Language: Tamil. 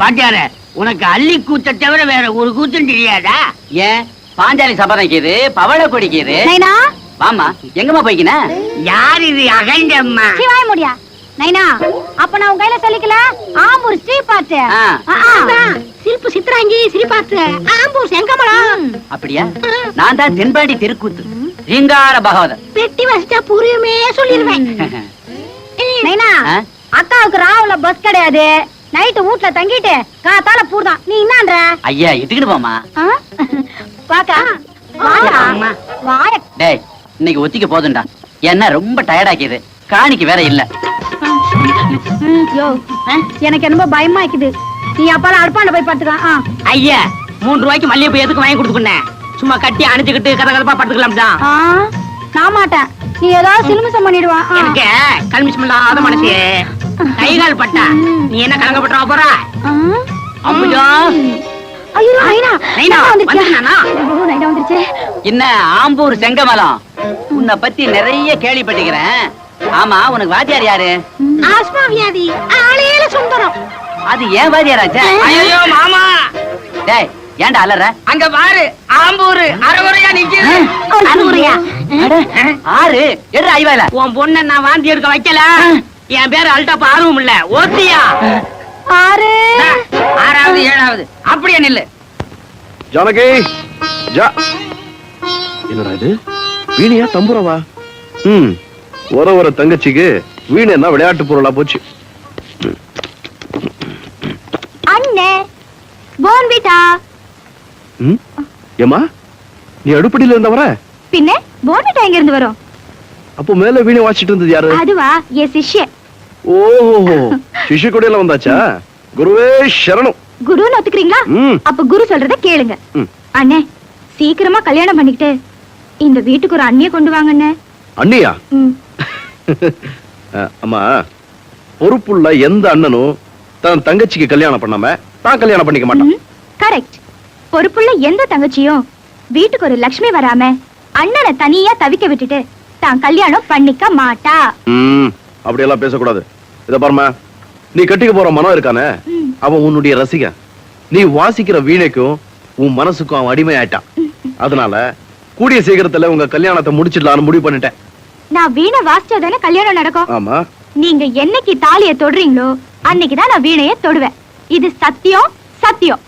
பாட்டியார உனக்கு அள்ளி கூத்த தவிர வேற ஒரு கூத்தும் தெரியாதா? ஏன் பாஞ்சாலி சபதம் பவள கொடிக்குது. நைனா? வாமா எங்கம்மா போய்க்கின? யார் இது அகண்டம்மா சிவாய முடியா? நைனா அப்ப நான் உன் கையில சொல்லிக்கல? ஆம்பூர் ஸ்ரீ பாத்து ஆ. சிரிப்பு சித்ராங்கி ஸ்ரீ பாத்து ஆம்பூர் செங்கமலம் அப்படியா? நான் தான் தென்பாண்டி தெருக்கூத்து. ரீங்கார பகவதர் பெட்டி வசிச்சா புரியுமே சொல்லிருவேன். நைனா? அக்காவுக்கு ராவுல பஸ் கிடையாது. நைட்டு வீட்ல தங்கிட்டு காத்தால பூர்தான் நீ என்னன்ற ஐயா இட்டுக்கிட்டு போமா? பாக்கா. வாயா. வாய டேய் இன்னைக்கு ஒத்திக்க போதும்டா. என்ன ரொம்ப டயர்டாக்கிது. காணிக்கு வேற இல்ல? எனக்கு என்னமோ பயமா இருக்குது நீ அப்பால அடுப்பாண்ட போய் படுத்துக்க ஆ. ஐயா மூணு ரூபாய்க்கு மல்லிகைப்பூ எதுக்கு வாங்கி கொடுத்துக்கினேன் சும்மா கட்டி அணைச்சுக்கிட்டு கதை கதப்பா படுத்துக்கலாம் நான் மாட்டேன். நீ ஏதாவது சிலுமிசம் பண்ணிடுவா. ஆ. எனக்கு கல்மிஷம் இல்லாத மனசு. கை கால் பட்டா. நீ என்ன கலங்கப்பட்டுறா போற? ஆ? அம்முஜா. ஐயோ நைனா. நைனா, வந்துருச்சா? வந்துட்டானா? ஐயோ, நைனா வந்துருச்சு. என்ன ஆம்பூர் செங்கமலம்? உன்னை பத்தி நிறைய கேள்விப்பட்டிருக்கிறேன். ஆமா உனக்கு வாத்தியார் யாரு? ஆஸ்மா வியாதி. ஆளேல சுந்தரம். அது ஏன் வாத்தியாராச்சா? ஐயோ மாமா. டேய் ஏன்டா அலற? அங்க பாரு ஆம்பூரு அரைகுறையா நிக்குது. அறுகுறையா? அட, ஆறு எடு ஐவாயில. உன் பொண்ண நான் வாந்தி எடுக்க வைக்கல. என் பேரு அல்டாப் ஆர்வம் இல்ல. ஓத்தியா ஆறு. ஆறாவது ஏழாவது. அப்படியே நில்லு. ஜானகி ஜா. என்னடா இது? வீணையா தம்புரவா? ம். வர வர தங்கச்சிக்கு வீணைன்னா விளையாட்டு பொருளா போச்சு? அண்ணே போன்விட்டா ம்? ஏமா நீ அடுப்படியில இருந்த வர? பின்ன போன்விட்டா எங்க இருந்து வரும்? அப்போ மேல வீணை வாசிட்டு இருந்தது யாரு? அதுவா என் சிஷ்ய ஓஹோ சிஷு கொடையில வந்தாச்சா? குருவே சரணம். குருன்னு ஒத்துக்கிறீங்களா? அப்ப குரு சொல்றத கேளுங்க. அண்ணே சீக்கிரமா கல்யாணம் பண்ணிக்கிட்டு இந்த வீட்டுக்கு ஒரு அண்ணிய கொண்டு வாங்க அண்ணே அண்ணியா அம்மா பொறுப்புள்ள எந்த அண்ணனும் தன் தங்கச்சிக்கு கல்யாணம் பண்ணாம தான் கல்யாணம் பண்ணிக்க மாட்டான். கரெக்ட் பொறுப்புள்ள எந்த தங்கச்சியும் வீட்டுக்கு ஒரு லக்ஷ்மி வராம அண்ணனை தனியா தவிக்க விட்டுட்டு தான் கல்யாணம் பண்ணிக்க மாட்டா. அப்படியெல்லாம் பேசக்கூடாது. இத பாருமா நீ கட்டிக்க போற மனம் இருக்கானே. அவன் உன்னுடைய ரசிகன். நீ வாசிக்கிற வீணைக்கும் உன் மனசுக்கும் அவன் அடிமையாயிட்டான். அதனால கூடிய சீக்கிரத்துல உங்க கல்யாணத்தை முடிச்சிடலாம்னு முடிவு பண்ணிட்டேன். நான் வீணை வாசிச்சாதானே கல்யாணம் நடக்கும்? ஆமா. நீங்க என்னைக்கு தாலிய தொடுறீங்களோ அன்னைக்குதான் நான் வீணைய தொடுவேன். இது சத்தியம் சத்தியம்.